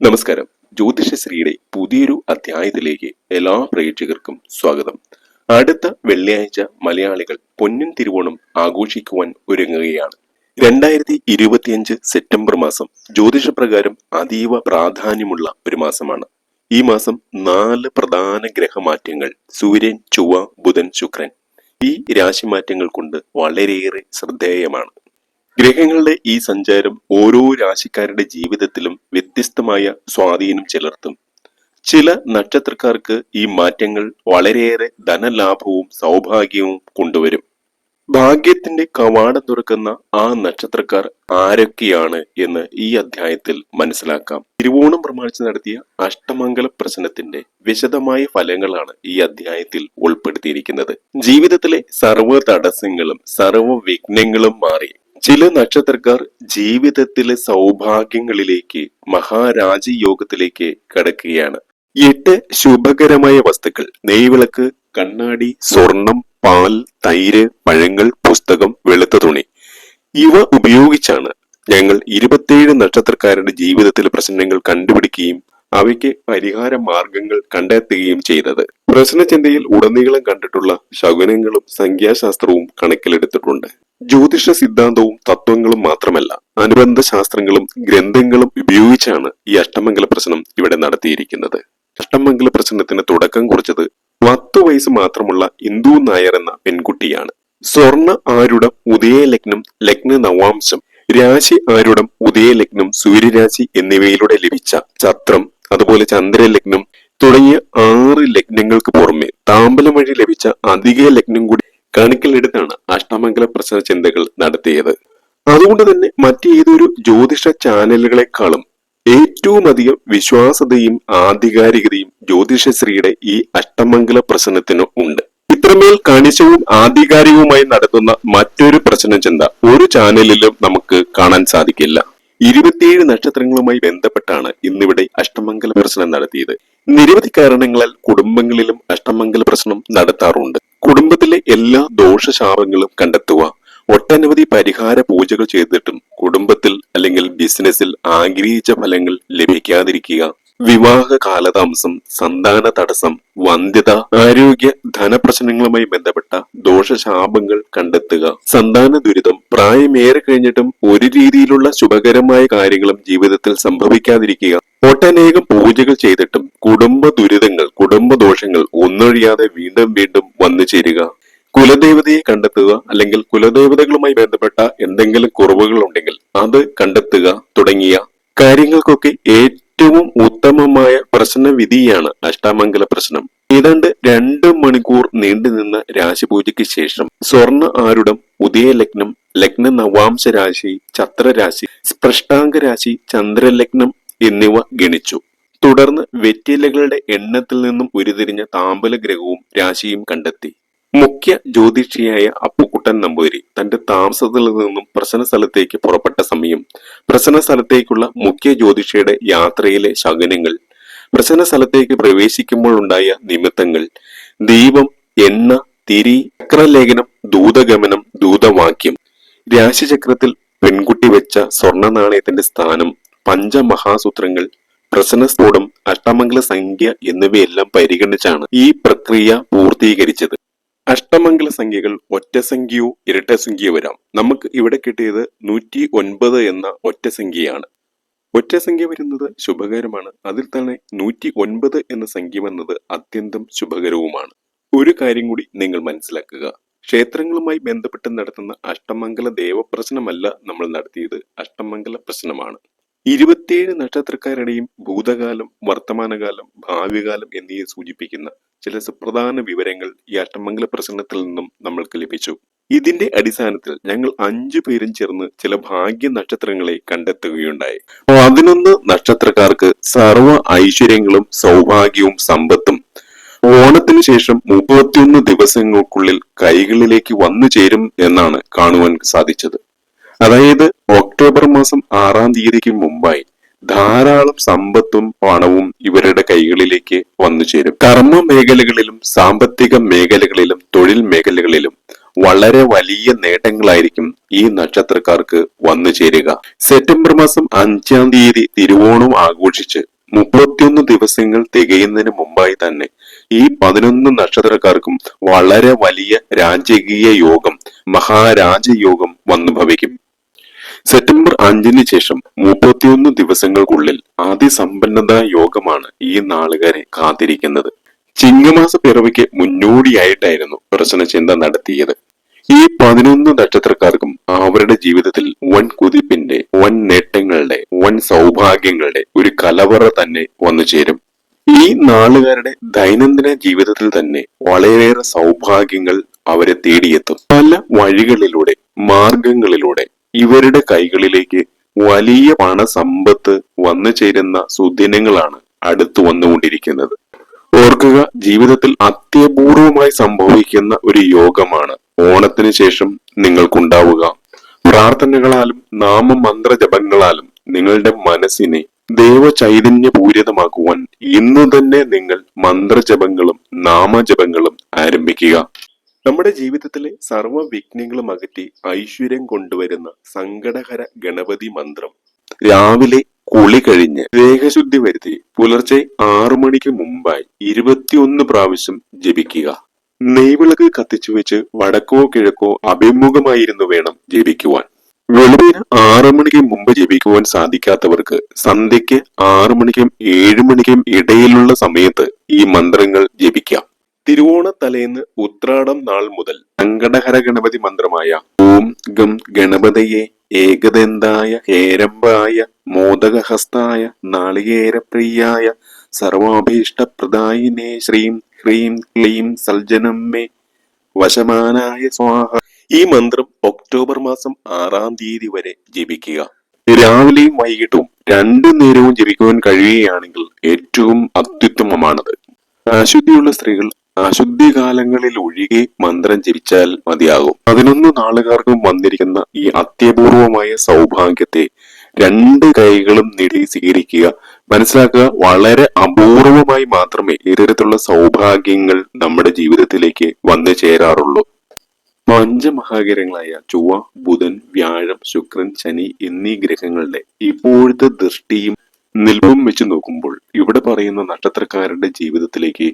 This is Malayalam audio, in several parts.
നമസ്കാരം. ജ്യോതിഷശ്രീയുടെ പുതിയൊരു അധ്യായത്തിലേക്ക് എല്ലാ പ്രേക്ഷകർക്കും സ്വാഗതം. അടുത്ത വെള്ളിയാഴ്ച മലയാളികൾ പൊന്നിൻ തിരുവോണം ആഘോഷിക്കുവാൻ ഒരുങ്ങുകയാണ്. രണ്ടായിരത്തി ഇരുപത്തിയഞ്ച് സെപ്റ്റംബർ മാസം ജ്യോതിഷപ്രകാരം അതീവ പ്രാധാന്യമുള്ള ഒരു മാസമാണ്. ഈ മാസം നാല് പ്രധാന ഗ്രഹമാറ്റങ്ങൾ സൂര്യൻ ചൊവ്വ ബുധൻ ശുക്രൻ. ഈ രാശിമാറ്റങ്ങൾ കൊണ്ട് വളരെയേറെ ശ്രദ്ധേയമാണ്. ഗ്രഹങ്ങളുടെ ഈ സഞ്ചാരം ഓരോ രാശിക്കാരുടെ ജീവിതത്തിലും വ്യത്യസ്തമായ സ്വാധീനം ചെലുത്തും. ചില നക്ഷത്രക്കാർക്ക് ഈ മാറ്റങ്ങൾ വളരെയേറെ ധനലാഭവും സൗഭാഗ്യവും കൊണ്ടുവരും. ഭാഗ്യത്തിന്റെ കവാടം തുറക്കുന്ന ആ നക്ഷത്രക്കാർ ആരൊക്കെയാണ് എന്ന് ഈ അധ്യായത്തിൽ മനസ്സിലാക്കാം. തിരുവോണം പ്രമാണിച്ച് നടത്തിയ അഷ്ടമംഗല പ്രശ്നത്തിന്റെ വിശദമായ ഫലങ്ങളാണ് ഈ അധ്യായത്തിൽ ഉൾപ്പെടുത്തിയിരിക്കുന്നത്. ജീവിതത്തിലെ സർവ തടസ്സങ്ങളും സർവ വിഘ്നങ്ങളും മാറി ചില നക്ഷത്രക്കാർ ജീവിതത്തിലെ സൗഭാഗ്യങ്ങളിലേക്ക് മഹാരാജയോഗത്തിലേക്ക് കടക്കുകയാണ്. എട്ട് ശുഭകരമായ വസ്തുക്കൾ. നെയ്വിളക്ക് കണ്ണാടി സ്വർണം പാൽ തൈര് പഴങ്ങൾ പുസ്തകം വെളുത്ത തുണി. ഇവ ഉപയോഗിച്ചാണ് ഞങ്ങൾ ഇരുപത്തിയേഴ് നക്ഷത്രക്കാരുടെ ജീവിതത്തിലെ പ്രശ്നങ്ങൾ കണ്ടുപിടിക്കുകയും അവയ്ക്ക് പരിഹാര മാർഗങ്ങൾ കണ്ടെത്തുകയും ചെയ്തത്. പ്രശ്നചിന്തയിൽ ഉടനീളം കണ്ടിട്ടുള്ള ശകുനങ്ങളും സംഖ്യാശാസ്ത്രവും കണക്കിലെടുത്തിട്ടുണ്ട്. ജ്യോതിഷ സിദ്ധാന്തവും തത്വങ്ങളും മാത്രമല്ല അനുബന്ധ ശാസ്ത്രങ്ങളും ഗ്രന്ഥങ്ങളും ഉപയോഗിച്ചാണ് ഈ അഷ്ടമംഗല പ്രശ്നം ഇവിടെ നടത്തിയിരിക്കുന്നത്. അഷ്ടമംഗല പ്രശ്നത്തിന് തുടക്കം കുറിച്ചത് പത്തു വയസ്സ് മാത്രമുള്ള ഇന്ദു നായർ എന്ന പെൺകുട്ടിയാണ്. സ്വർണ ആരുടം ഉദയലഗ്നം ലഗ്ന നവാംശം രാശി ആരുടം ഉദയലഗ്നം സൂര്യരാശി എന്നിവയിലൂടെ ലഭിച്ച ചത്രം അതുപോലെ ചന്ദ്രലഗ്നം തുടങ്ങിയ ആറ് ലഗ്നങ്ങൾക്ക് പുറമെ താമ്പലം വഴി ലഭിച്ച അധിക ലഗ്നം കൂടി കണക്കിലെടുത്താണ് അഷ്ടമംഗല പ്രശ്ന ചിന്തകൾ നടത്തിയത്. അതുകൊണ്ട് തന്നെ മറ്റേതൊരു ജ്യോതിഷ ചാനലുകളെക്കാളും ഏറ്റവും അധികം വിശ്വാസതയും ആധികാരികതയും ജ്യോതിഷശ്രീയുടെ ഈ അഷ്ടമംഗല പ്രശ്നത്തിന് ഉണ്ട്. ഇത്രമേൽ കണിശവും ആധികാരികവുമായി നടത്തുന്ന മറ്റൊരു പ്രശ്ന ചിന്ത ഒരു ചാനലിലും നമുക്ക് കാണാൻ സാധിക്കില്ല. ഇരുപത്തിയേഴ് നക്ഷത്രങ്ങളുമായി ബന്ധപ്പെട്ടാണ് ഇന്നിവിടെ അഷ്ടമംഗല പ്രശ്നം നടത്തിയത്. നിരവധി കാരണങ്ങളാൽ കുടുംബങ്ങളിലും അഷ്ടമംഗല പ്രശ്നം നടത്താറുണ്ട്. കുടുംബത്തിലെ എല്ലാ ദോഷശാപങ്ങളും കണ്ടെത്തുക. ഒട്ടനവധി പരിഹാര പൂജകൾ ചെയ്തിട്ടും കുടുംബത്തിൽ അല്ലെങ്കിൽ ബിസിനസ്സിൽ ആഗ്രഹിച്ച ഫലങ്ങൾ ലഭിക്കാതിരിക്കുക. വിവാഹ കാലതാമസം സന്താന തടസ്സം വന്ധ്യത ആരോഗ്യ ധനപ്രശ്നങ്ങളുമായി ബന്ധപ്പെട്ട ദോഷശാപങ്ങൾ കണ്ടെത്തുക. സന്താന ദുരിതം പ്രായമേറെ കഴിഞ്ഞിട്ടും ഒരു രീതിയിലുള്ള ശുഭകരമായ കാര്യങ്ങളും ജീവിതത്തിൽ സംഭവിക്കാതിരിക്കുക. ഒട്ടനേകം പൂജകൾ ചെയ്തിട്ടും കുടുംബ ദുരിതങ്ങൾ കുടുംബ ദോഷങ്ങൾ ഒന്നൊഴിയാതെ വീണ്ടും വീണ്ടും വന്നു ചേരുക. കുലദേവതയെ കണ്ടെത്തുക അല്ലെങ്കിൽ കുലദേവതകളുമായി ബന്ധപ്പെട്ട എന്തെങ്കിലും കുറവുകൾ ഉണ്ടെങ്കിൽ അത് കണ്ടെത്തുക തുടങ്ങിയ കാര്യങ്ങൾക്കൊക്കെ ഏറ്റവും ഉത്തമമായ പ്രശ്നവിധിയാണ് അഷ്ടാമംഗല പ്രശ്നം. ഏതാണ്ട് രണ്ട് മണിക്കൂർ നീണ്ടുനിന്ന രാശിപൂജയ്ക്ക് ശേഷം സ്വർണ ആരുടം ഉദയലഗ്നം ലഗ്ന നവാംശ രാശി ചത്രരാശി സ്പൃഷ്ടാംഗ രാശി ചന്ദ്രലഗ്നം എന്നിവ ഗണിച്ചു. തുടർന്ന് വെറ്റിലകളുടെ എണ്ണത്തിൽ നിന്നും ഉരുതിരിഞ്ഞ താമ്പല ഗ്രഹവും രാശിയും കണ്ടെത്തി. മുഖ്യ ജ്യോതിഷിയായ അപ്പുക്കുട്ടൻ നമ്പൂതിരി തന്റെ താമസത്തിൽ നിന്നും പ്രശ്ന സ്ഥലത്തേക്ക് പുറപ്പെട്ട സമയം പ്രശ്ന സ്ഥലത്തേക്കുള്ള മുഖ്യ ജ്യോതിഷയുടെ യാത്രയിലെ ശകനങ്ങൾ പ്രശ്ന സ്ഥലത്തേക്ക് പ്രവേശിക്കുമ്പോഴുണ്ടായ നിമിത്തങ്ങൾ ദീപം എണ്ണ തിരി ചക്രലേഖനം ദൂതഗമനം ദൂതവാക്യം രാശിചക്രത്തിൽ പെൺകുട്ടി വെച്ച സ്വർണ നാണയത്തിന്റെ സ്ഥാനം പഞ്ചമഹാസൂത്രങ്ങൾ പ്രശ്നസ്ഫോടം അഷ്ടമംഗല സംഖ്യ എന്നിവയെല്ലാം പരിഗണിച്ചാണ് ഈ പ്രക്രിയ പൂർത്തീകരിച്ചത്. അഷ്ടമംഗല സംഖ്യകൾ ഇരട്ട സംഖ്യയോ വരാം. നമുക്ക് ഇവിടെ കിട്ടിയത് നൂറ്റി ഒൻപത് എന്ന ഒറ്റ സംഖ്യ വരുന്നത് ശുഭകരമാണ്. അതിൽ തന്നെ നൂറ്റി ഒൻപത് എന്ന സംഖ്യ വന്നത് അത്യന്തം ശുഭകരവുമാണ്. ഒരു കാര്യം കൂടി നിങ്ങൾ മനസ്സിലാക്കുക. ക്ഷേത്രങ്ങളുമായി ബന്ധപ്പെട്ട് നടത്തുന്ന അഷ്ടമംഗല ദേവപ്രശ്നമല്ല നമ്മൾ നടത്തിയത്. അഷ്ടമംഗല പ്രശ്നമാണ്. ഇരുപത്തിയേഴ് നക്ഷത്രക്കാരുടെയും ഭൂതകാലം വർത്തമാനകാലം ഭാവികാലം എന്നിവയെ സൂചിപ്പിക്കുന്ന ചില സുപ്രധാന വിവരങ്ങൾ ഈ അഷ്ടമംഗല പ്രസംഗത്തിൽ നിന്നും നമ്മൾക്ക് ലഭിച്ചു. ഇതിന്റെ അടിസ്ഥാനത്തിൽ ഞങ്ങൾ അഞ്ചു പേരും ചേർന്ന് ചില ഭാഗ്യ നക്ഷത്രങ്ങളെ കണ്ടെത്തുകയുണ്ടായി. പതിനൊന്ന് നക്ഷത്രക്കാർക്ക് സർവ ഐശ്വര്യങ്ങളും സൗഭാഗ്യവും സമ്പത്തും. ഓണത്തിന് ശേഷം മുപ്പത്തിയൊന്ന് ദിവസങ്ങൾക്കുള്ളിൽ കൈകളിലേക്ക് വന്നു ചേരും എന്നാണ് കാണുവാൻ സാധിച്ചത്. അതായത് ഒക്ടോബർ മാസം ആറാം തീയതിക്ക് മുമ്പായി ധാരാളം സമ്പത്തും പണവും ഇവരുടെ കൈകളിലേക്ക് വന്നു ചേരും. കർമ്മ മേഖലകളിലും സാമ്പത്തിക മേഖലകളിലും തൊഴിൽ മേഖലകളിലും വളരെ വലിയ നേട്ടങ്ങളായിരിക്കും ഈ നക്ഷത്രക്കാർക്ക് വന്നു ചേരുക. സെപ്റ്റംബർ മാസം അഞ്ചാം തീയതി തിരുവോണം ആഘോഷിച്ച് മുപ്പത്തിയൊന്ന് ദിവസങ്ങൾ തികയുന്നതിന് മുമ്പായി തന്നെ ഈ പതിനൊന്ന് നക്ഷത്രക്കാർക്കും വളരെ വലിയ രാജകീയ യോഗം മഹാരാജയോഗം വന്നു ഭവിക്കും സെപ്റ്റംബർ അഞ്ചിന് ശേഷം മുപ്പത്തിയൊന്ന് ദിവസങ്ങൾക്കുള്ളിൽ അതിസമ്പന്നത യോഗമാണ് ഈ നാളുകാരെ കാത്തിരിക്കുന്നത്. ചിങ്ങമാസ പിറവിക്ക് മുന്നോടിയായിട്ടായിരുന്നു പ്രശ്നചിന്ത നടത്തിയത്. ഈ പതിനൊന്ന് നക്ഷത്രക്കാർക്കും അവരുടെ ജീവിതത്തിൽ വൻ കുതിപ്പിന്റെ വൻ നേട്ടങ്ങളുടെ വൻ സൗഭാഗ്യങ്ങളുടെ ഒരു കലവറ തന്നെ വന്നു ചേരും. ഈ നാളുകാരുടെ ദൈനംദിന ജീവിതത്തിൽ തന്നെ വളരെയേറെ സൗഭാഗ്യങ്ങൾ അവരെ തേടിയെത്തും. പല വഴികളിലൂടെ മാർഗങ്ങളിലൂടെ ഇവരുടെ കൈകളിലേക്ക് വലിയ പണസമ്പത്ത് വന്നു ചേരുന്ന സുദിനങ്ങളാണ് അടുത്തു വന്നുകൊണ്ടിരിക്കുന്നത്. ഓർക്കുക ജീവിതത്തിൽ അത്യപൂർവമായി സംഭവിക്കുന്ന ഒരു യോഗമാണ് ഓണത്തിന് ശേഷം നിങ്ങൾക്കുണ്ടാവുക. പ്രാർത്ഥനകളാലും നാമമന്ത്ര ജപങ്ങളാലും നിങ്ങളുടെ മനസ്സിനെ ദൈവ ചൈതന്യപൂരിതമാക്കുവാൻ ഇന്നു തന്നെ നിങ്ങൾ മന്ത്രജപങ്ങളും നാമജപങ്ങളും ആരംഭിക്കുക. നമ്മുടെ ജീവിതത്തിലെ സർവ വിഘ്നങ്ങളും അകറ്റി ഐശ്വര്യം കൊണ്ടുവരുന്ന സങ്കടകര ഗണപതി മന്ത്രം. രാവിലെ കുളി കഴിഞ്ഞ് ദേഹശുദ്ധി വരുത്തി പുലർച്ചെ ആറു മണിക്ക് മുമ്പായി ഇരുപത്തിയൊന്ന് പ്രാവശ്യം ജപിക്കുക. നെയ്വിളക്ക് കത്തിച്ചു വെച്ച് വടക്കോ കിഴക്കോ അഭിമുഖമായിരുന്നു വേണം ജപിക്കുവാൻ. വെളുപ്പിന് ആറു മണിക്ക് മുമ്പ് ജപിക്കുവാൻ സാധിക്കാത്തവർക്ക് സന്ധ്യയ്ക്ക് ആറു മണിക്കും ഏഴു മണിക്കും ഇടയിലുള്ള സമയത്ത് ഈ മന്ത്രങ്ങൾ ജപിക്കാം. തിരുവോണ തലേന്ന് ഉത്രാടം നാൾ മുതൽ സങ്കടഹര ഗണപതി മന്ത്രമായ ഓം ഗം ഗണപതയെ ഏകദന്തായ ഏരമ്പായ മോദകഹസ്തായ നാളികേരപ്രിയായ സർവാഭീഷ്ടപ്രദായിനെ ശ്രീം ഹ്രീം ക്ലീം സൽജനം മേ വശമാനായ സ്വാഹ. ഈ മന്ത്രം ഒക്ടോബർ മാസം ആറാം തീയതി വരെ ജപിക്കുക. രാവിലെയും വൈകിട്ടും രണ്ടു നേരവും ജപിക്കുവാൻ കഴിയുകയാണെങ്കിൽ ഏറ്റവും അത്യുത്തമമാണത്. അശുദ്ധിയുള്ള സ്ത്രീകൾ അശുദ്ധി കാലങ്ങളിൽ ഒഴികെ മന്ത്രം ജപിച്ചാൽ മതിയാകും. പതിനൊന്ന് നാളുകാർക്കും വന്നിരിക്കുന്ന ഈ അത്യപൂർവമായ സൗഭാഗ്യത്തെ രണ്ട് കൈകളും നേടി സ്വീകരിക്കുക. മനസ്സിലാക്കുക വളരെ അപൂർവമായി മാത്രമേ ഇത്തരത്തിലുള്ള സൗഭാഗ്യങ്ങൾ നമ്മുടെ ജീവിതത്തിലേക്ക് വന്നു ചേരാറുള്ളൂ. പഞ്ചമഹാഗ്രഹങ്ങളായ ചൊവ്വ ബുധൻ വ്യാഴം ശുക്രൻ ശനി എന്നീ ഗ്രഹങ്ങളുടെ ഇപ്പോഴത്തെ ദൃഷ്ടിയും നിൽപ്പും വെച്ച് നോക്കുമ്പോൾ ഇവിടെ പറയുന്ന നക്ഷത്രക്കാരുടെ ജീവിതത്തിലേക്ക്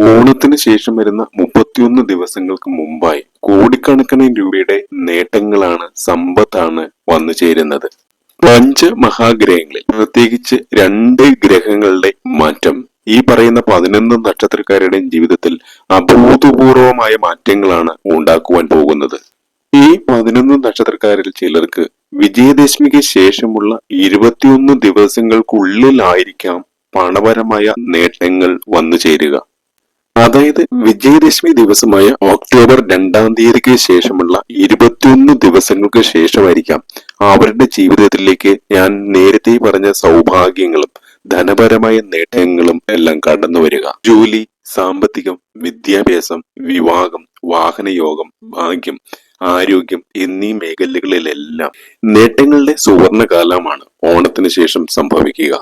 ഓണത്തിന് ശേഷം വരുന്ന മുപ്പത്തിയൊന്ന് ദിവസങ്ങൾക്ക് മുമ്പായി കോടിക്കണക്കിന് രൂപയുടെ നേട്ടങ്ങളാണ് സമ്പത്താണ് വന്നു ചേരുന്നത്. പഞ്ചമഹാഗ്രഹങ്ങളിൽ പ്രത്യേകിച്ച് രണ്ട് ഗ്രഹങ്ങളുടെ മാറ്റം ഈ പറയുന്ന പതിനൊന്ന് നക്ഷത്രക്കാരുടെയും ജീവിതത്തിൽ അഭൂതപൂർവമായ മാറ്റങ്ങളാണ് ഉണ്ടാക്കുവാൻ പോകുന്നത്. ഈ പതിനൊന്ന് നക്ഷത്രക്കാരിൽ ചിലർക്ക് വിജയദശമിക്ക് ശേഷമുള്ള ഇരുപത്തിയൊന്ന് ദിവസങ്ങൾക്കുള്ളിലായിരിക്കാം പണപരമായ നേട്ടങ്ങൾ വന്നു ചേരുക. അതായത് വിജയദശമി ദിവസമായ ഒക്ടോബർ രണ്ടാം തീയതിക്ക് ശേഷമുള്ള ഇരുപത്തിയൊന്ന് ദിവസങ്ങൾക്ക് ശേഷമായിരിക്കാം അവരുടെ ജീവിതത്തിലേക്ക് ഞാൻ നേരത്തെ പറഞ്ഞ സൗഭാഗ്യങ്ങളും ധനപരമായ നേട്ടങ്ങളും എല്ലാം കടന്നു വരിക. ജോലി സാമ്പത്തികം വിദ്യാഭ്യാസം വിവാഹം വാഹനയോഗം ഭാഗ്യം ആരോഗ്യം എന്നീ മേഖലകളിലെല്ലാം നേട്ടങ്ങളുടെ സുവർണ കാലമാണ് ഓണത്തിന് ശേഷം സംഭവിക്കുക.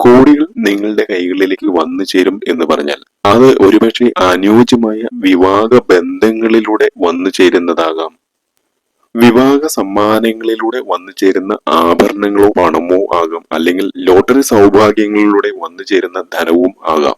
കോടികൾ നിങ്ങളുടെ കൈകളിലേക്ക് വന്നു ചേരും എന്ന് പറഞ്ഞാൽ അത് ഒരുപക്ഷെ അനുയോജ്യമായ വിവാഹ ബന്ധങ്ങളിലൂടെ വന്നു ചേരുന്നതാകാം. വിവാഹ സമ്മാനങ്ങളിലൂടെ വന്നു ചേരുന്ന ആഭരണങ്ങളോ പണമോ ആകാം. അല്ലെങ്കിൽ ലോട്ടറി സൗഭാഗ്യങ്ങളിലൂടെ വന്നു ചേരുന്ന ധനവും ആകാം.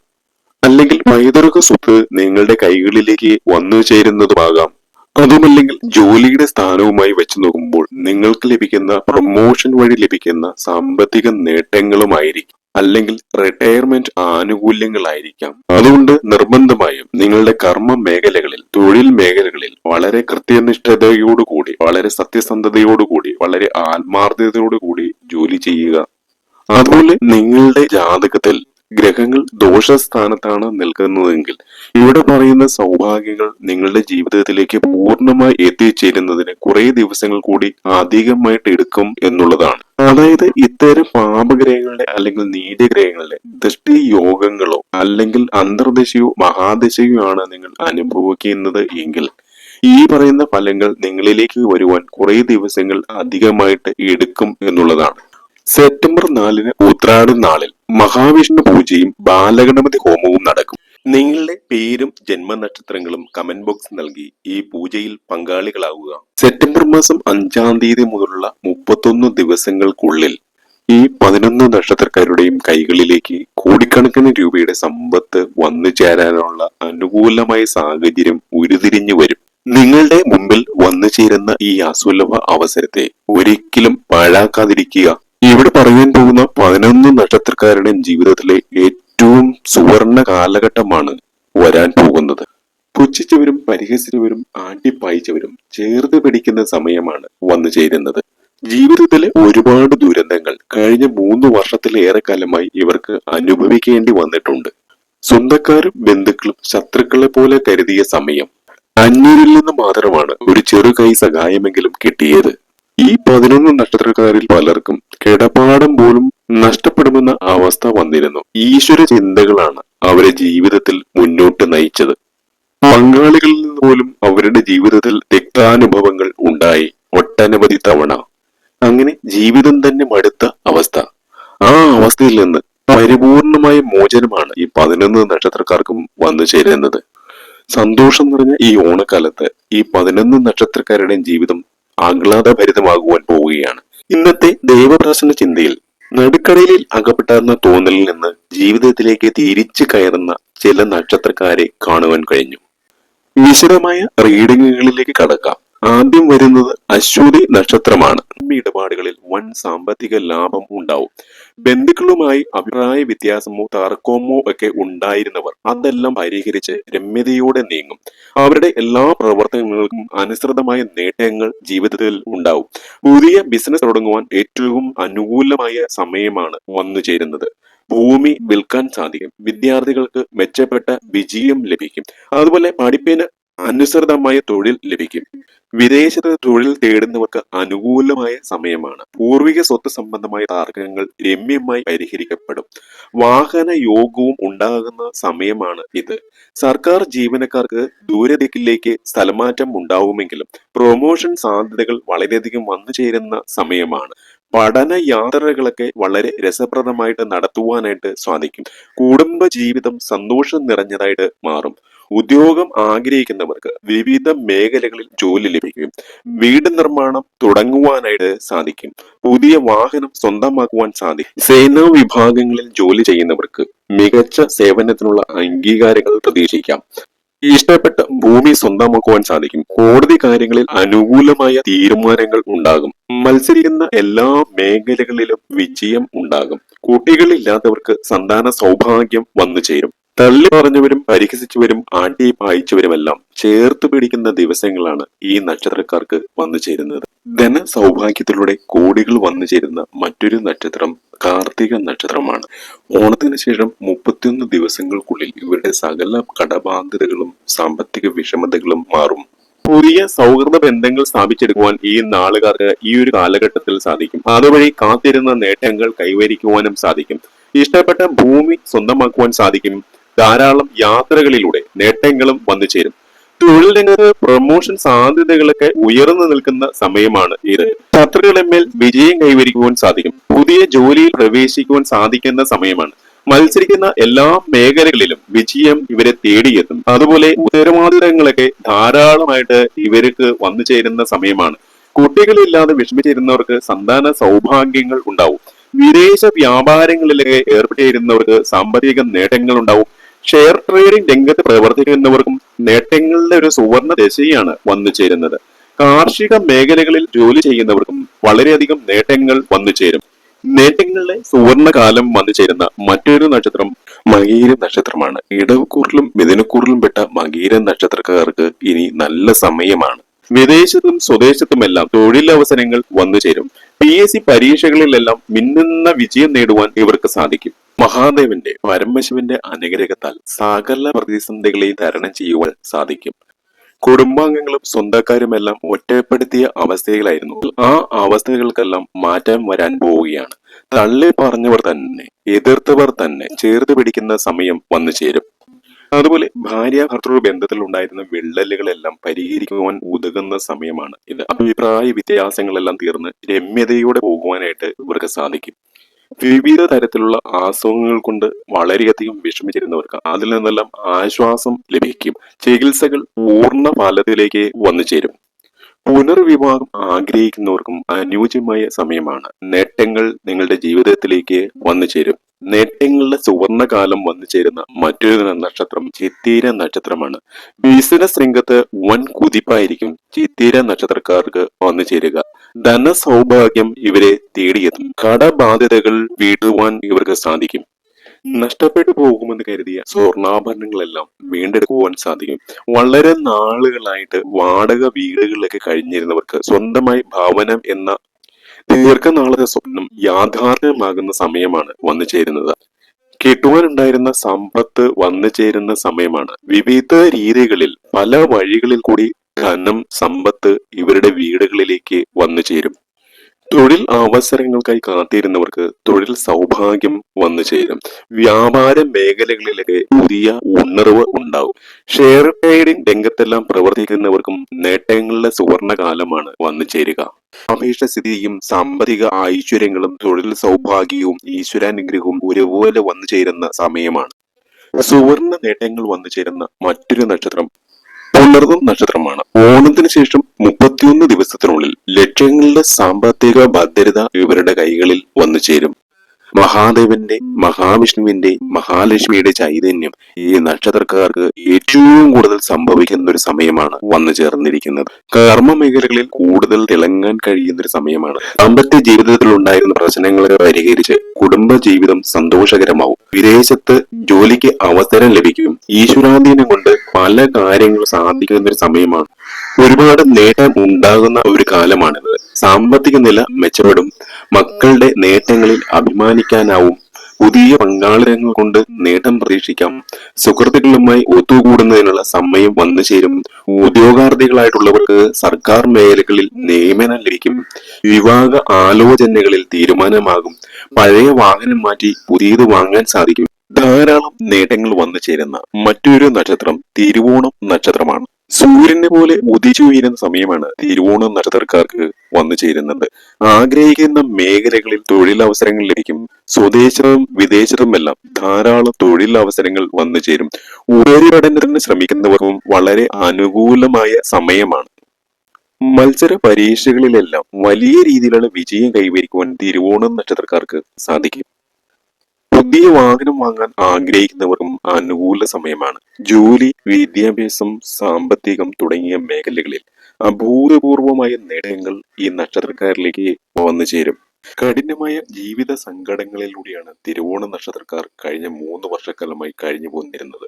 അല്ലെങ്കിൽ പൈതൃക സ്വത്ത് നിങ്ങളുടെ കൈകളിലേക്ക് വന്നു ചേരുന്നതുമാകാം. അതുമല്ലെങ്കിൽ ജോലിയുടെ സ്ഥാനവുമായി വെച്ച് നോക്കുമ്പോൾ നിങ്ങൾക്ക് ലഭിക്കുന്ന പ്രൊമോഷൻ വഴി ലഭിക്കുന്ന സാമ്പത്തിക നേട്ടങ്ങളുമായിരിക്കും അല്ലെങ്കിൽ റിട്ടയർമെന്റ് ആനുകൂല്യങ്ങളായിരിക്കാം. അതുകൊണ്ട് നിർബന്ധമായും നിങ്ങളുടെ കർമ്മ മേഖലകളിൽ തൊഴിൽ മേഖലകളിൽ വളരെ കൃത്യനിഷ്ഠതയോടുകൂടി വളരെ സത്യസന്ധതയോടുകൂടി വളരെ ആത്മാർത്ഥതയോടുകൂടി ജോലി ചെയ്യുക. അതുപോലെ നിങ്ങളുടെ ജാതകത്തിൽ ഗ്രഹങ്ങൾ ദോഷസ്ഥാനത്താണ് നിൽക്കുന്നതെങ്കിൽ ഇവിടെ പറയുന്ന സൗഭാഗ്യങ്ങൾ നിങ്ങളുടെ ജീവിതത്തിലേക്ക് പൂർണമായി എത്തിച്ചേരുന്നതിന് കുറെ ദിവസങ്ങൾ കൂടി അധികമായിട്ട് എടുക്കും എന്നുള്ളതാണ്. അതായത് ഇത്തരം പാപഗ്രഹങ്ങളുടെ അല്ലെങ്കിൽ നീതിഗ്രഹങ്ങളുടെ ദൃഷ്ടി യോഗങ്ങളോ അല്ലെങ്കിൽ അന്തർദശയോ മഹാദശയോ ആണ് നിങ്ങൾ അനുഭവിക്കുന്നത് എങ്കിൽ ഈ പറയുന്ന ഫലങ്ങൾ നിങ്ങളിലേക്ക് വരുവാൻ കുറെ ദിവസങ്ങൾ അധികമായിട്ട് എടുക്കും എന്നുള്ളതാണ്. സെപ്റ്റംബർ നാലിന് ഉത്രാടം നാളിൽ മഹാവിഷ്ണു പൂജയും ബാലഗണപതി ഹോമവും നടക്കും. നിങ്ങളുടെ പേരും ജന്മനക്ഷത്രങ്ങളും കമന്റ് ബോക്സ് നൽകി ഈ പൂജയിൽ പങ്കാളികളാവുക. സെപ്റ്റംബർ മാസം അഞ്ചാം തീയതി മുതലുള്ള മുപ്പത്തൊന്ന് ദിവസങ്ങൾക്കുള്ളിൽ ഈ പതിനൊന്ന് നക്ഷത്രക്കാരുടെയും കൈകളിലേക്ക് കോടിക്കണക്കിന് രൂപയുടെ സമ്പത്ത് വന്നു ചേരാനുള്ള അനുകൂലമായ സാഹചര്യം ഉരുതിരിഞ്ഞു വരും. നിങ്ങളുടെ മുമ്പിൽ വന്നു ചേരുന്ന ഈ അസുലഭ അവസരത്തെ ഒരിക്കലും പാഴാക്കാതിരിക്കുക. ഇവിടെ പറയാൻ പോകുന്ന പതിനൊന്ന് നക്ഷത്രക്കാരുടെയും ജീവിതത്തിലെ ഏറ്റവും സുവർണ കാലഘട്ടമാണ് വരാൻ പോകുന്നത്. പുച്ഛിച്ചവരും പരിഹസിച്ചവരും ആട്ടിപ്പായിച്ചവരും ചേർത്ത് പിടിക്കുന്ന സമയമാണ് വന്നു ചേരുന്നത്. ജീവിതത്തിലെ ഒരുപാട് ദുരന്തങ്ങൾ കഴിഞ്ഞ മൂന്ന് വർഷത്തിലേറെ കാലമായി ഇവർക്ക് അനുഭവിക്കേണ്ടി വന്നിട്ടുണ്ട്. സ്വന്തക്കാരും ബന്ധുക്കളും ശത്രുക്കളെ പോലെ കരുതിയ സമയം അന്യരിൽ നിന്ന് മാത്രമാണ് ഒരു ചെറുകൈ സഹായമെങ്കിലും കിട്ടിയത്. ഈ പതിനൊന്ന് നക്ഷത്രക്കാരിൽ പലർക്കും കിടപ്പാടം പോലും നഷ്ടപ്പെടുമെന്ന അവസ്ഥ വന്നിരുന്നു. ഈശ്വര ചിന്തകളാണ് അവരെ ജീവിതത്തിൽ മുന്നോട്ട് നയിച്ചത്. പങ്കാളികളിൽ നിന്ന് പോലും അവരുടെ ജീവിതത്തിൽ തിക്താനുഭവങ്ങൾ ഉണ്ടായി ഒട്ടനവധി തവണ. അങ്ങനെ ജീവിതം തന്നെ മടുത്ത അവസ്ഥ. ആ അവസ്ഥയിൽ നിന്ന് പരിപൂർണമായ മോചനമാണ് ഈ പതിനൊന്ന് നക്ഷത്രക്കാർക്കും വന്നു ചേരുന്നത്. സന്തോഷം നിറഞ്ഞ ഈ ഓണക്കാലത്ത് ഈ പതിനൊന്ന് നക്ഷത്രക്കാരുടെയും ജീവിതം ആഹ്ലാദഭരിതമാകുവാൻ പോവുകയാണ്. ഇന്നത്തെ ദൈവപ്രസന്ന ചിന്തയിൽ നടുക്കടലിൽ അകപ്പെട്ടാർന്ന തോന്നലിൽ നിന്ന് ജീവിതത്തിലേക്ക് തിരിച്ചു കയറുന്ന ചില നക്ഷത്രക്കാരെ കാണുവാൻ കഴിഞ്ഞു. വിശദമായ റീഡിങ്ങുകളിലേക്ക് കടക്കാം. ആദ്യം വരുന്നത് അശ്വതി നക്ഷത്രമാണ്. ഇടപാടുകളിൽ വൻ സാമ്പത്തിക ലാഭം ഉണ്ടാവും. ബന്ധുക്കളുമായി അഭിപ്രായ വ്യത്യാസമോ തർക്കമോ ഒക്കെ ഉണ്ടായിരുന്നവർ അതെല്ലാം പരിഹരിച്ച് രമ്യതയോടെ നീങ്ങും. അവരുടെ എല്ലാ പ്രവർത്തനങ്ങൾക്കും അനുസൃതമായ നേട്ടങ്ങൾ ജീവിതത്തിൽ ഉണ്ടാവും. പുതിയ ബിസിനസ് തുടങ്ങുവാൻ ഏറ്റവും അനുകൂലമായ സമയമാണ് വന്നു ചേരുന്നത്. ഭൂമി വിൽക്കാൻ സാധിക്കും. വിദ്യാർത്ഥികൾക്ക് മെച്ചപ്പെട്ട വിജയം ലഭിക്കും. അതുപോലെ പഠിപ്പിന് അനുസൃതമായ തൊഴിൽ ലഭിക്കും. വിദേശത്ത് തൊഴിൽ തേടുന്നവർക്ക് അനുകൂലമായ സമയമാണ്. പൂർവിക സ്വത്ത് സംബന്ധമായ തർക്കങ്ങൾ രമ്യമായി പരിഹരിക്കപ്പെടും. വാഹന യോഗവും ഉണ്ടാകുന്ന സമയമാണ് ഇത്. സർക്കാർ ജീവനക്കാർക്ക് ദൂരദിക്കിലേക്ക് സ്ഥലമാറ്റം ഉണ്ടാവുമെങ്കിലും പ്രൊമോഷൻ സാധ്യതകൾ വളരെയധികം വന്നു ചേരുന്ന സമയമാണ്. പഠന യാത്രകളൊക്കെ വളരെ രസപ്രദമായിട്ട് നടത്തുവാനായിട്ട് സാധിക്കും. കുടുംബ ജീവിതം സന്തോഷം നിറഞ്ഞതായിട്ട് മാറും. ഉദ്യോഗം ആഗ്രഹിക്കുന്നവർക്ക് വിവിധ മേഖലകളിൽ ജോലി ലഭിക്കും വീട് നിർമ്മാണം തുടങ്ങുവാനായിട്ട് സാധിക്കും. പുതിയ വാഹനം സ്വന്തമാക്കുവാൻ സാധിക്കും. സേനാ വിഭാഗങ്ങളിൽ ജോലി ചെയ്യുന്നവർക്ക് മികച്ച സേവനത്തിനുള്ള അംഗീകാരങ്ങൾ പ്രതീക്ഷിക്കാം. ഇഷ്ടപ്പെട്ട ഭൂമി സ്വന്തമാക്കുവാൻ സാധിക്കും. കോടതി കാര്യങ്ങളിൽ അനുകൂലമായ തീരുമാനങ്ങൾ ഉണ്ടാകും. മത്സരിക്കുന്ന എല്ലാ മേഖലകളിലും വിജയം ഉണ്ടാകും. കുട്ടികളില്ലാത്തവർക്ക് സന്താന സൗഭാഗ്യം വന്നു ചേരും. തള്ളി പറഞ്ഞവരും പരിഹസിച്ചവരും ആട്ടി പായിച്ചവരുമെല്ലാം ചേർത്ത് പിടിക്കുന്ന ദിവസങ്ങളാണ് ഈ നക്ഷത്രക്കാർക്ക് വന്നു ചേരുന്നത്. ധന സൗഭാഗ്യത്തിലൂടെ കോടികൾ വന്നു ചേരുന്ന മറ്റൊരു നക്ഷത്രം കാർത്തിക നക്ഷത്രമാണ്. ഓണത്തിന് ശേഷം മുപ്പത്തിയൊന്ന് ദിവസങ്ങൾക്കുള്ളിൽ ഇവരുടെ സകല കടബാധ്യതകളും സാമ്പത്തിക വിഷമതകളും മാറും. പുതിയ സൗഹൃദ ബന്ധങ്ങൾ സ്ഥാപിച്ചെടുക്കുവാൻ ഈ നാളുകാർക്ക് ഈ ഒരു കാലഘട്ടത്തിൽ സാധിക്കും. അതുവഴി കാത്തിരുന്ന നേട്ടങ്ങൾ കൈവരിക്കുവാനും സാധിക്കും. ഇഷ്ടപ്പെട്ട ഭൂമി സ്വന്തമാക്കുവാൻ സാധിക്കും. ധാരാളം യാത്രകളിലൂടെ നേട്ടങ്ങളും വന്നു ചേരും. തൊഴിൽ രംഗത്ത് പ്രൊമോഷൻ സാധ്യതകളൊക്കെ ഉയർന്നു നിൽക്കുന്ന സമയമാണ് ഇത്. ശത്രുക്കളെമേൽ വിജയം കൈവരിക്കുവാൻ സാധിക്കും. പുതിയ ജോലിയിൽ പ്രവേശിക്കുവാൻ സാധിക്കുന്ന സമയമാണ്. മത്സരിക്കുന്ന എല്ലാ മേഖലകളിലും വിജയം ഇവരെ തേടിയെത്തും. അതുപോലെ ഉത്തരവാദിത്തങ്ങളൊക്കെ ധാരാളമായിട്ട് ഇവർക്ക് വന്നു ചേരുന്ന സമയമാണ്. കുട്ടികളില്ലാതെ വിഷമിച്ചിരുന്നവർക്ക് സന്താന സൗഭാഗ്യങ്ങൾ ഉണ്ടാവും. വിദേശ വ്യാപാരങ്ങളിലൊക്കെ ഏർപ്പെട്ടിരുന്നവർക്ക് സാമ്പത്തിക നേട്ടങ്ങൾ ഉണ്ടാവും. ഷെയർ ട്രേഡിംഗ് രംഗത്ത് പ്രവർത്തിക്കുന്നവർക്കും നേട്ടങ്ങളുടെ ഒരു സുവർണ ദശയാണ് വന്നു ചേരുന്നത്. കാർഷിക മേഖലകളിൽ ജോലി ചെയ്യുന്നവർക്കും വളരെയധികം നേട്ടങ്ങൾ വന്നു ചേരും. നേട്ടങ്ങളുടെ സുവർണകാലം വന്നു ചേരുന്ന മറ്റൊരു നക്ഷത്രം മകീര നക്ഷത്രമാണ്. ഇടവക്കൂറിലും മിഥുനക്കൂറിലും പെട്ട മകീര നക്ഷത്രക്കാർക്ക് ഇനി നല്ല സമയമാണ്. വിദേശത്തും സ്വദേശത്തുമെല്ലാം തൊഴിലവസരങ്ങൾ വന്നു ചേരും. പി എസ് സി പരീക്ഷകളിലെല്ലാം മിന്നുന്ന വിജയം നേടുവാൻ ഇവർക്ക് സാധിക്കും. മഹാദേവന്റെ പരമശിവന്റെ അനുഗ്രഹത്താൽ സകല പ്രതിസന്ധികളെയും തരണം ചെയ്യുവാൻ സാധിക്കും. കുടുംബാംഗങ്ങളും സ്വന്തക്കാരുമെല്ലാം ഒറ്റപ്പെടുത്തിയ അവസ്ഥയിലായിരുന്നു. ആ അവസ്ഥകൾക്കെല്ലാം മാറ്റം വരാൻ പോവുകയാണ്. തള്ളി പറഞ്ഞവർ തന്നെ എതിർത്തവർ തന്നെ ചേർത്ത് പിടിക്കുന്ന സമയം വന്നു ചേരും. അതുപോലെ ഭാര്യ ഭർത്തൃ ബന്ധത്തിൽ ഉണ്ടായിരുന്ന വിള്ളലുകളെല്ലാം പരിഹരിക്കുവാൻ ഉതകുന്ന സമയമാണ് ഇത്. അഭിപ്രായ വ്യത്യാസങ്ങളെല്ലാം തീർന്ന് രമ്യതയോടെ പോകുവാനായിട്ട് ഇവർക്ക് സാധിക്കും. വിവിധ തരത്തിലുള്ള അസുഖങ്ങൾ കൊണ്ട് വളരെയധികം വിഷമിച്ചിരുന്നവർക്ക് അതിൽ നിന്നെല്ലാം ആശ്വാസം ലഭിക്കും. ചികിത്സകൾ പൂർണ ഫലത്തിലേക്ക് വന്നു ചേരും പുനർവിവാഹം ആഗ്രഹിക്കുന്നവർക്കും അനുയോജ്യമായ സമയമാണ്. നേട്ടങ്ങൾ നിങ്ങളുടെ ജീവിതത്തിലേക്ക് വന്നു ചേരും നേട്ടങ്ങളുടെ സുവർണകാലം വന്നു ചേരുന്ന മറ്റൊരു നക്ഷത്രം ചിത്തീര നക്ഷത്രമാണ്. ബിസിനസ് രംഗത്ത് വൻ കുതിപ്പായിരിക്കും ചിത്തീര നക്ഷത്രക്കാർക്ക് വന്നു ചേരുക ധന സൗഭാഗ്യം ഇവരെ തേടിയെത്തും. കടബാധ്യതകൾ വീട്ടുവാൻ ഇവർക്ക് സാധിക്കും. നഷ്ടപ്പെട്ടു പോകുമെന്ന് കരുതിയ സ്വർണാഭരണങ്ങളെല്ലാം വീണ്ടെടുക്കുവാൻ സാധിക്കും. വളരെ നാളുകളായിട്ട് വാടക വീടുകളിലൊക്കെ കഴിഞ്ഞിരുന്നവർക്ക് സ്വന്തമായി ഭവനം എന്ന ദീർഘനാളത്തെ സ്വപ്നം യാഥാർത്ഥ്യമാകുന്ന സമയമാണ് വന്നു ചേരുന്നത്. കിട്ടുവാനുണ്ടായിരുന്ന സമ്പത്ത് വന്നു ചേരുന്ന സമയമാണ്. വിവിധ രീതികളിൽ പല വഴികളിൽ കൂടി ധനം സമ്പത്ത് ഇവരുടെ വീടുകളിലേക്ക് വന്നു ചേരും. തൊഴിൽ അവസരങ്ങൾക്കായി കാത്തിരുന്നവർക്ക് തൊഴിൽ സൗഭാഗ്യം വന്നു ചേരും. വ്യാപാര മേഖലകളിലൊക്കെ പുതിയ ഉണർവ് ഉണ്ടാവും. ഷെയർ ട്രേഡിംഗ് രംഗത്തെല്ലാം പ്രവർത്തിക്കുന്നവർക്കും നേട്ടങ്ങളുടെ സുവർണകാലമാണ് വന്നു ചേരുക. അപേക്ഷ സ്ഥിതിയും സാമ്പത്തിക ഐശ്വര്യങ്ങളും തൊഴിൽ സൗഭാഗ്യവും ഈശ്വരാനുഗ്രഹവും ഒരുപോലെ വന്നു ചേരുന്ന സമയമാണ്. സുവർണ നേട്ടങ്ങൾ വന്നു ചേരുന്ന മറ്റൊരു നക്ഷത്രം പുണർന്നം നക്ഷത്രമാണ്. ഓണത്തിന് ശേഷം മുപ്പത്തിയൊന്ന് ദിവസത്തിനുള്ളിൽ ലക്ഷങ്ങളുടെ സാമ്പത്തിക ഭദ്രത ഇവരുടെ കൈകളിൽ വന്നു ചേരും മഹാദേവന്റെ മഹാവിഷ്ണുവിന്റെ മഹാലക്ഷ്മിയുടെ ചൈതന്യം ഈ നക്ഷത്രക്കാർക്ക് ഏറ്റവും കൂടുതൽ സംഭവിക്കുന്ന ഒരു സമയമാണ് വന്നു ചേർന്നിരിക്കുന്നത്. കർമ്മ മേഖലകളിൽ കൂടുതൽ തിളങ്ങാൻ കഴിയുന്ന ഒരു സമയമാണ്. ദാമ്പത്യ ജീവിതത്തിൽ ഉണ്ടായിരുന്ന പ്രശ്നങ്ങളെ പരിഹരിച്ച് കുടുംബ ജീവിതം സന്തോഷകരമാവും. വിദേശത്ത് ജോലിക്ക് അവസരം ലഭിക്കും. ഈശ്വരാധീനം കൊണ്ട് പല കാര്യങ്ങളും സാധിക്കുന്ന ഒരു സമയമാണ്. ഒരുപാട് നേട്ടം ഉണ്ടാകുന്ന ഒരു കാലമാണിത്. സാമ്പത്തിക നില മെച്ചപ്പെടും. മക്കളുടെ നേട്ടങ്ങളിൽ അഭിമാനിക്കാനാവും. പുതിയ പങ്കാളിതങ്ങൾ കൊണ്ട് നേട്ടം പ്രതീക്ഷിക്കാം. സുഹൃത്തുക്കളുമായി ഒത്തുകൂടുന്നതിനുള്ള സമയം വന്നു ചേരും. ഉദ്യോഗാർത്ഥികളായിട്ടുള്ളവർക്ക് സർക്കാർ മേഖലകളിൽ നിയമനം ലഭിക്കും. വിവാഹ ആലോചനകളിൽ തീരുമാനമാകും. പഴയ വാഹനം മാറ്റി പുതിയത് വാങ്ങാൻ സാധിക്കും. ധാരാളം നേട്ടങ്ങൾ വന്നു ചേരുന്ന മറ്റൊരു നക്ഷത്രം തിരുവോണം നക്ഷത്രമാണ്. സൂര്യനെ പോലെ ഉദിച്ചു വീരുന്ന സമയമാണ് തിരുവോണം നക്ഷത്രക്കാർക്ക് വന്നു ചേരുന്നത്. ആഗ്രഹിക്കുന്ന മേഖലകളിൽ തൊഴിലവസരങ്ങൾ ലഭിക്കും. സ്വദേശവും വിദേശവും എല്ലാം ധാരാളം തൊഴിലവസരങ്ങൾ വന്നു ചേരും. ഉപരിപഠനത്തിന് ശ്രമിക്കുന്നവർക്കും വളരെ അനുകൂലമായ സമയമാണ്. മത്സര പരീക്ഷകളിലെല്ലാം വലിയ രീതിയിലുള്ള വിജയം കൈവരിക്കുവാൻ തിരുവോണം നക്ഷത്രക്കാർക്ക് സാധിക്കും. പുതിയ വാഹനം വാങ്ങാൻ ആഗ്രഹിക്കുന്നവർക്കും അനുകൂല സമയമാണ്. ജോലി വിദ്യാഭ്യാസം സാമ്പത്തികം തുടങ്ങിയ മേഖലകളിൽ അഭൂതപൂർവമായ നേട്ടങ്ങൾ ഈ നക്ഷത്രക്കാരിലേക്ക് വന്നു ചേരും. കഠിനമായ ജീവിത സങ്കടങ്ങളിലൂടെയാണ് തിരുവോണ നക്ഷത്രക്കാർ കഴിഞ്ഞ മൂന്ന് വർഷക്കാലമായി കഴിഞ്ഞു പോന്നിരുന്നത്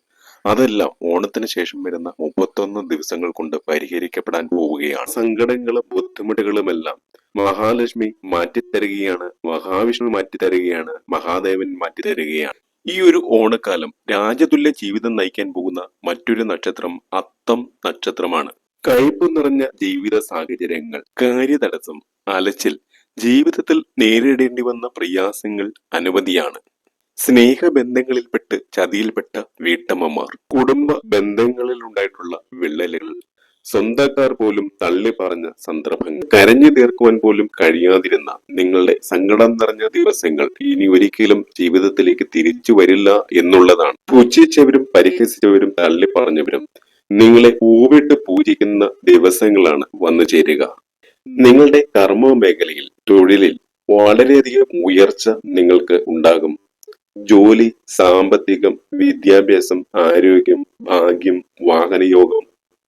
അതെല്ലാം ഓണത്തിന് ശേഷം വരുന്ന മുപ്പത്തൊന്ന് ദിവസങ്ങൾ കൊണ്ട് പരിഹരിക്കപ്പെടാൻ പോവുകയാണ്. സങ്കടങ്ങളും ബുദ്ധിമുട്ടുകളുമെല്ലാം മഹാലക്ഷ്മി മാറ്റിത്തരുകയാണ് മഹാവിഷ്ണു മാറ്റിത്തരുകയാണ് മഹാദേവൻ മാറ്റിത്തരുകയാണ്. ഈ ഒരു ഓണക്കാലം രാജതുല്യ ജീവിതം നയിക്കാൻ പോകുന്ന മറ്റൊരു നക്ഷത്രം അത്തം നക്ഷത്രമാണ്. കയ്പ് നിറഞ്ഞ ജീവിത സാഹചര്യങ്ങൾ കാര്യതടസ്സം അലച്ചിൽ ജീവിതത്തിൽ നേരിടേണ്ടി വന്ന പ്രയാസങ്ങൾ അനവധിയാണ്. സ്നേഹബന്ധങ്ങളിൽപ്പെട്ട് ചതിയിൽപ്പെട്ട വീട്ടമ്മമാർ കുടുംബ ബന്ധങ്ങളിൽ ഉണ്ടായിട്ടുള്ള വിള്ളലുകൾ സ്വന്തക്കാർ പോലും തള്ളി പറഞ്ഞ സന്ദർഭങ്ങൾ കരഞ്ഞു തീർക്കുവാൻ പോലും കഴിയാതിരുന്ന നിങ്ങളുടെ സങ്കടം നിറഞ്ഞ ദിവസങ്ങൾ ഇനി ഒരിക്കലും ജീവിതത്തിലേക്ക് തിരിച്ചു വരില്ല എന്നുള്ളതാണ്. പൂജിച്ചവരും പരിഹസിച്ചവരും തള്ളി പറഞ്ഞവരും നിങ്ങളെ പൂവിട്ട് പൂജിക്കുന്ന ദിവസങ്ങളാണ് വന്നു ചേരുക. നിങ്ങളുടെ കർമ്മ മേഖലയിൽ തൊഴിലിൽ വളരെയധികം ഉയർച്ച നിങ്ങൾക്ക് ഉണ്ടാകും. ജോലി സാമ്പത്തികം വിദ്യാഭ്യാസം ആരോഗ്യം ഭാഗ്യം വാഹനയോഗം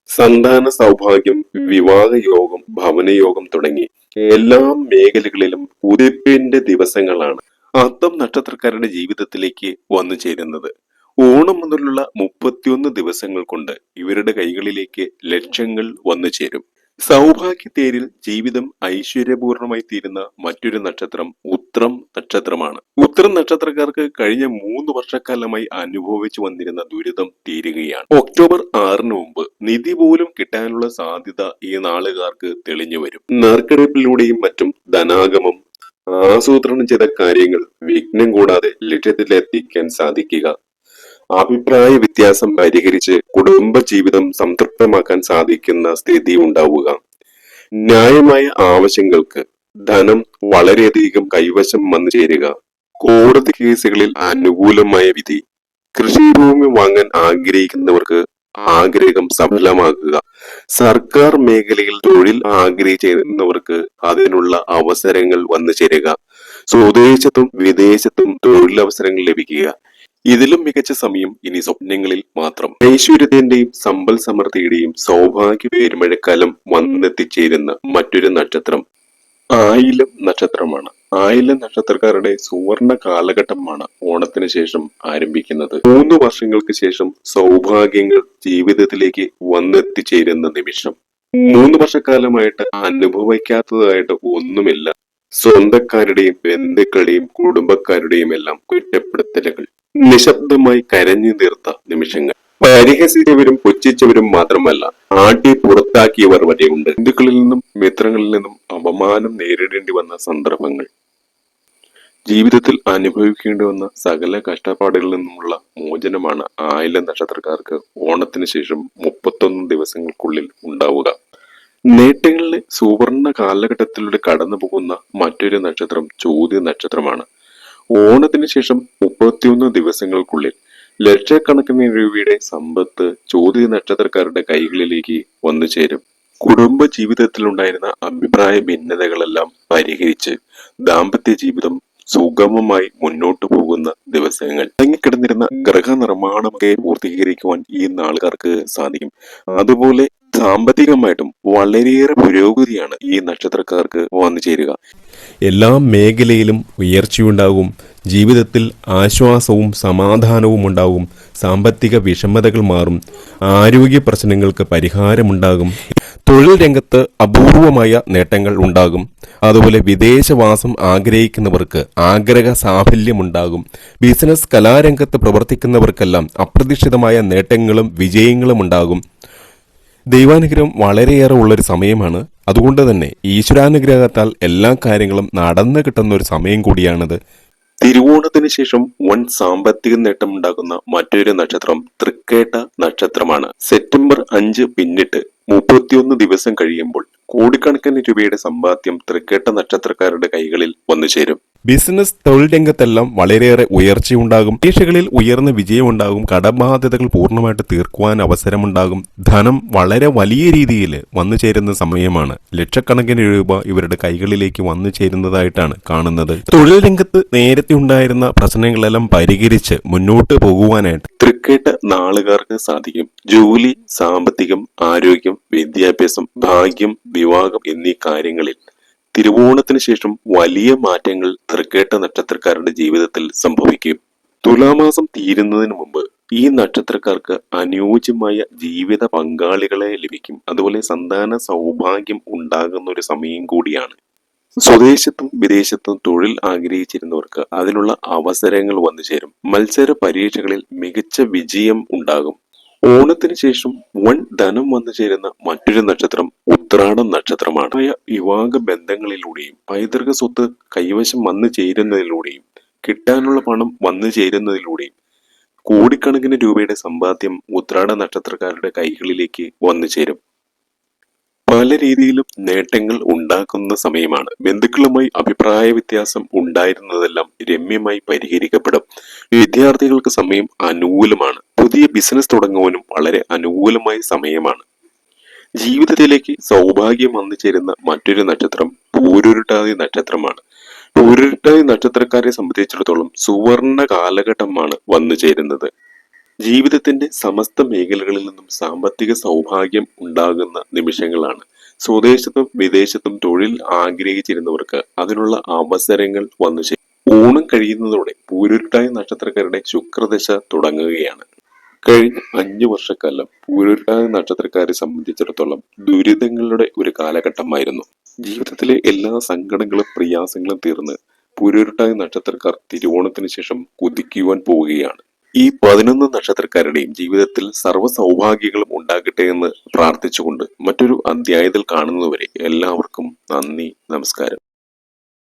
സന്താന സൗഭാഗ്യം വിവാഹ യോഗം ഭവനയോഗം തുടങ്ങി എല്ലാ മേഖലകളിലും ഉദിപ്പിന്റെ ദിവസങ്ങളാണ് അത്തം നക്ഷത്രക്കാരുടെ ജീവിതത്തിലേക്ക് വന്നു ചേരുന്നത്. ഓണം മുതലുള്ള മുപ്പത്തിയൊന്ന് ദിവസങ്ങൾ കൊണ്ട് ഇവരുടെ കൈകളിലേക്ക് ലക്ഷ്യങ്ങൾ വന്നു ചേരും. സൗഭാഗ്യത്തേരിൽ ജീവിതം ഐശ്വര്യപൂർണമായി തീരുന്ന മറ്റൊരു നക്ഷത്രം ഉത്രം നക്ഷത്രമാണ്. ഉത്രം നക്ഷത്രക്കാർക്ക് കഴിഞ്ഞ മൂന്ന് വർഷക്കാലമായി അനുഭവിച്ചു വന്നിരുന്ന ദുരിതം തീരുകയാണ്. ഒക്ടോബർ ആറിന് മുമ്പ് നിധി പോലും കിട്ടാനുള്ള സാധ്യത ഈ നാളുകാർക്ക് തെളിഞ്ഞു വരും. നറുക്കെടുപ്പിലൂടെയും മറ്റും ധനാഗമം ആസൂത്രണം ചെയ്ത കാര്യങ്ങൾ വിഘ്നം കൂടാതെ ലക്ഷ്യത്തിലെത്തിക്കാൻ സാധിക്കുക. അഭിപ്രായ വ്യത്യാസം പരിഹരിച്ച് കുടുംബ ജീവിതം സംതൃപ്തമാക്കാൻ സാധിക്കുന്ന സ്ഥിതി ഉണ്ടാവുക. ന്യായമായ ആവശ്യങ്ങൾക്ക് ധനം വളരെയധികം കൈവശം വന്നു ചേരുക. കോടതി കേസുകളിൽ അനുകൂലമായ വിധി കൃഷിഭൂമി വാങ്ങാൻ ആഗ്രഹിക്കുന്നവർക്ക് ആഗ്രഹം സഫലമാക്കുക. സർക്കാർ മേഖലയിൽ തൊഴിൽ ആഗ്രഹിച്ചിരുന്നവർക്ക് അതിനുള്ള അവസരങ്ങൾ വന്നു ചേരുക. സ്വദേശത്തും വിദേശത്തും തൊഴിലവസരങ്ങൾ ലഭിക്കുക. ഇതിലും മികച്ച സമയം ഇനി സ്വപ്നങ്ങളിൽ മാത്രം. ഐശ്വര്യത്തിന്റെയും സമ്പൽ സമൃദ്ധിയുടെയും സൗഭാഗ്യ പേരുമഴക്കാലം വന്നെത്തിച്ചേരുന്ന മറ്റൊരു നക്ഷത്രം ആയിലം നക്ഷത്രമാണ്. ആയിലം നക്ഷത്രക്കാരുടെ സുവർണ കാലഘട്ടമാണ് ഓണത്തിന് ശേഷം ആരംഭിക്കുന്നത്. മൂന്ന് വർഷങ്ങൾക്ക് ശേഷം സൗഭാഗ്യങ്ങൾ ജീവിതത്തിലേക്ക് വന്നെത്തിച്ചേരുന്ന നിമിഷം. മൂന്ന് വർഷക്കാലമായിട്ട് അനുഭവിക്കാത്തതായിട്ട് ഒന്നുമില്ല. സ്വന്തക്കാരുടെയും ബന്ധുക്കളുടെയും കുടുംബക്കാരുടെയും എല്ലാം കുറ്റപ്പെടുത്തലുകൾ. നിശബ്ദമായി കരഞ്ഞു തീർത്ത നിമിഷങ്ങൾ. പരിഹസിച്ചവരും പുച്ഛിച്ചവരും മാത്രമല്ല ആട്ടി പുറത്താക്കിയവർ വരെയുണ്ട്. ബന്ധുക്കളിൽ നിന്നും മിത്രങ്ങളിൽ നിന്നും അപമാനം നേരിടേണ്ടി വന്ന സന്ദർഭങ്ങൾ. ജീവിതത്തിൽ അനുഭവിക്കേണ്ടി വന്ന സകല കഷ്ടപ്പാടുകളിൽ നിന്നുമുള്ള മോചനമാണ് ആയില നക്ഷത്രക്കാർക്ക് ഓണത്തിന് ശേഷം മുപ്പത്തൊന്ന് ദിവസങ്ങൾക്കുള്ളിൽ ഉണ്ടാവുക. നേട്ടങ്ങളിലെ സുവർണ കാലഘട്ടത്തിലൂടെ കടന്നു പോകുന്ന മറ്റൊരു നക്ഷത്രം ചോദ്യ നക്ഷത്രമാണ്. ഓണത്തിന് ശേഷം മുപ്പത്തിയൊന്ന് ദിവസങ്ങൾക്കുള്ളിൽ ലക്ഷക്കണക്കിന് രൂപയുടെ സമ്പത്ത് ചോദ്യ നക്ഷത്രക്കാരുടെ കൈകളിലേക്ക് വന്നു ചേരും. കുടുംബ ജീവിതത്തിലുണ്ടായിരുന്ന അഭിപ്രായ ഭിന്നതകളെല്ലാം പരിഹരിച്ച് ദാമ്പത്യ ജീവിതം സുഗമമായി മുന്നോട്ട് പോകുന്ന ദിവസങ്ങൾ. തങ്ങിക്കിടന്നിരുന്ന ഗൃഹനിർമ്മാണമൊക്കെ പൂർത്തീകരിക്കുവാൻ ഈ നാളുകാർക്ക് സാധിക്കും. അതുപോലെ സാമ്പത്തികമായിട്ടും വളരെയേറെ പുരോഗതിയാണ് ഈ നക്ഷത്രക്കാർക്ക് വന്നു ചേരുക. എല്ലാ മേഖലയിലും ഉയർച്ചയുണ്ടാകും. ജീവിതത്തിൽ ആശ്വാസവും സമാധാനവും ഉണ്ടാകും. സാമ്പത്തിക വിഷമതകൾ മാറും. ആരോഗ്യ പ്രശ്നങ്ങൾക്ക് പരിഹാരമുണ്ടാകും. തൊഴിൽ രംഗത്ത് അപൂർവമായ നേട്ടങ്ങൾ ഉണ്ടാകും. അതുപോലെ വിദേശവാസം ആഗ്രഹിക്കുന്നവർക്ക് ആഗ്രഹ സാഫല്യമുണ്ടാകും. ബിസിനസ് കലാരംഗത്ത് പ്രവർത്തിക്കുന്നവർക്കെല്ലാം അപ്രതീക്ഷിതമായ നേട്ടങ്ങളും വിജയങ്ങളും ഉണ്ടാകും. ദൈവാനുഗ്രഹം വളരെയേറെ ഉള്ളൊരു സമയമാണ്. അതുകൊണ്ട് തന്നെ ഈശ്വരാനുഗ്രഹത്താൽ എല്ലാ കാര്യങ്ങളും നടന്നു കിട്ടുന്ന ഒരു സമയം കൂടിയാണിത്. തിരുവോണത്തിന് ശേഷം വൻ സാമ്പത്തിക നേട്ടമുണ്ടാക്കുന്ന മറ്റൊരു നക്ഷത്രം തൃക്കേട്ട നക്ഷത്രമാണ്. സെപ്റ്റംബർ അഞ്ച് പിന്നിട്ട് മുപ്പത്തിയൊന്ന് ദിവസം കഴിയുമ്പോൾ കോടിക്കണക്കിന് രൂപയുടെ സമ്പാദ്യം തൃക്കേട്ട നക്ഷത്രക്കാരുടെ കൈകളിൽ വന്നു ചേരും ബിസിനസ് തൊഴിൽ രംഗത്തെല്ലാം വളരെയേറെ ഉയർച്ചയുണ്ടാകും. പരീക്ഷകളിൽ ഉയർന്ന വിജയമുണ്ടാകും. കടബാധ്യതകൾ പൂർണമായിട്ട് തീർക്കുവാൻ അവസരമുണ്ടാകും. ധനം വളരെ വലിയ രീതിയിൽ വന്നു ചേരുന്ന സമയമാണ്. ലക്ഷക്കണക്കിന് രൂപ ഇവരുടെ കൈകളിലേക്ക് വന്നു ചേരുന്നതായിട്ടാണ് കാണുന്നത്. തൊഴിൽ രംഗത്ത് നേരത്തെ ഉണ്ടായിരുന്ന പ്രശ്നങ്ങളെല്ലാം പരിഹരിച്ച് മുന്നോട്ട് പോകുവാനായിട്ട് തൃക്കേട്ട നാളുകാർക്ക് സാധിക്കും. ജോലി സാമ്പത്തികം ആരോഗ്യം വിദ്യാഭ്യാസം ഭാഗ്യം വിവാഹം എന്നീ കാര്യങ്ങളിൽ തിരുവോണത്തിന് ശേഷം വലിയ മാറ്റങ്ങൾ തൃക്കേട്ട നക്ഷത്രക്കാരുടെ ജീവിതത്തിൽ സംഭവിക്കും. തുലാമാസം തീരുന്നതിന് മുമ്പ് ഈ നക്ഷത്രക്കാർക്ക് അനുയോജ്യമായ ജീവിത പങ്കാളികളെ ലഭിക്കും. അതുപോലെ സന്താന സൗഭാഗ്യം ഉണ്ടാകുന്ന ഒരു സമയം കൂടിയാണ്. സ്വദേശത്തും വിദേശത്തും തൊഴിൽ ആഗ്രഹിച്ചിരുന്നവർക്ക് അതിനുള്ള അവസരങ്ങൾ വന്നു ചേരും മത്സര പരീക്ഷകളിൽ മികച്ച വിജയം ഉണ്ടാകും. ഓണത്തിന് ശേഷം വൻ ധനം വന്നു ചേരുന്ന മറ്റൊരു നക്ഷത്രം ഉത്രാടം നക്ഷത്രമാണ്. വിവാഹ ബന്ധങ്ങളിലൂടെയും പൈതൃക സ്വത്ത് കൈവശം വന്നു ചേരുന്നതിലൂടെയും കിട്ടാനുള്ള പണം വന്നു ചേരുന്നതിലൂടെയും കോടിക്കണക്കിന് രൂപയുടെ സമ്പാദ്യം ഉത്രാട നക്ഷത്രക്കാരുടെ കൈകളിലേക്ക് വന്നു ചേരും. പല രീതിയിലും നേട്ടങ്ങൾ ഉണ്ടാക്കുന്ന സമയമാണ്. ബന്ധുക്കളുമായി അഭിപ്രായ വ്യത്യാസം ഉണ്ടായിരുന്നതെല്ലാം രമ്യമായി പരിഹരിക്കപ്പെടും. വിദ്യാർത്ഥികൾക്ക് സമയം അനുകൂലമാണ്. പുതിയ ബിസിനസ് തുടങ്ങുവാനും വളരെ അനുകൂലമായ സമയമാണ്. ജീവിതത്തിലേക്ക് സൗഭാഗ്യം വന്നു ചേരുന്ന മറ്റൊരു നക്ഷത്രം പൂരുരുട്ടാതി നക്ഷത്രമാണ്. പൂരുരുട്ടാതി നക്ഷത്രക്കാരെ സംബന്ധിച്ചിടത്തോളം സുവർണ കാലഘട്ടമാണ് വന്നു ചേരുന്നത്. ജീവിതത്തിന്റെ സമസ്ത മേഖലകളിൽ നിന്നും സാമ്പത്തിക സൗഭാഗ്യം ഉണ്ടാകുന്ന നിമിഷങ്ങളാണ്. സ്വദേശത്തും വിദേശത്തും തൊഴിൽ ആഗ്രഹിച്ചിരുന്നവർക്ക് അതിനുള്ള അവസരങ്ങൾ വന്നു ചേരും. ഊണം കഴിയുന്നതോടെ പൂരുരുട്ടായ നക്ഷത്രക്കാരുടെ ശുക്രദശ തുടങ്ങുകയാണ്. കഴിഞ്ഞ അഞ്ചു വർഷക്കാലം പൂരുരുട്ടായ നക്ഷത്രക്കാരെ സംബന്ധിച്ചിടത്തോളം ദുരിതങ്ങളുടെ ഒരു കാലഘട്ടമായിരുന്നു. ജീവിതത്തിലെ എല്ലാ സങ്കടങ്ങളും പ്രയാസങ്ങളും തീർന്ന് പൂരുരുട്ടായ നക്ഷത്രക്കാർ തിരുവോണത്തിന് ശേഷം കുതിക്കുവാൻ പോവുകയാണ്. ഈ പതിനൊന്ന് നക്ഷത്രക്കാരുടെയും ജീവിതത്തിൽ സർവ സൗഭാഗ്യങ്ങളും ഉണ്ടാകട്ടെ എന്ന് പ്രാർത്ഥിച്ചുകൊണ്ട് മറ്റൊരു അധ്യായത്തിൽ കാണുന്നതുവരെ എല്ലാവർക്കും നന്ദി നമസ്കാരം.